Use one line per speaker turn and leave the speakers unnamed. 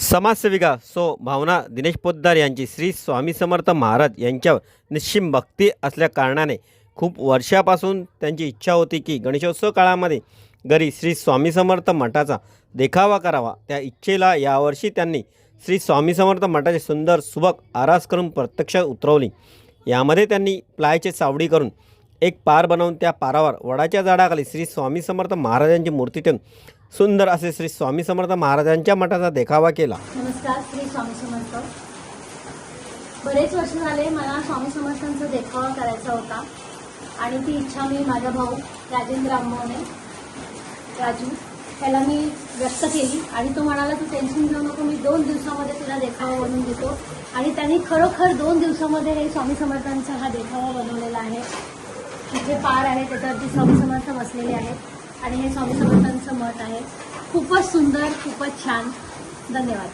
समाजसेविका सो भावना दिनेश पोद्दार यांची श्री स्वामी समर्थ महाराज यांच्यावर निश्चिम भक्ती असल्या कारणाने खूप वर्षापासून त्यांची इच्छा होती की गणेशोत्सव काळामध्ये घरी श्री स्वामी समर्थ मठाचा देखावा करावा. त्या इच्छेला यावर्षी त्यांनी श्री स्वामी समर्थ मठाचे सुंदर सुबक आरास करून प्रत्यक्ष उतरवली. यामध्ये त्यांनी प्लायचे सावडी करून एक पार बनवून त्या पारावर वडाच्या झाडाखाली श्री स्वामी समर्थ महाराजांची मूर्ती ठेवून सुंदर असे श्री स्वामी समर्थ महाराजांच्या मठाचा देखावा केला.
नमस्कार श्री स्वामी समर्थ. बरेच वर्ष झाले मला स्वामी समर्थांचा देखावा करायचा होता आणि ती इच्छा मी माझा भाऊ राजेंद्र आंबवणे राजू त्याला मी व्यक्त केली आणि तो म्हणाला तू टेन्शन घेऊ नको मी दोन दिवसामध्ये तुला देखावा बनवून देतो. आणि त्यांनी खरोखर दोन दिवसामध्ये हे स्वामी समर्थांचा हा देखावा बनवलेला आहे. जे पार आहे त्याच्यावरती स्वामी समर्थ बसलेले आहेत. आणि हे स्वामी समर्थांचं मत आहे. खूपच सुंदर खूपच छान. धन्यवाद.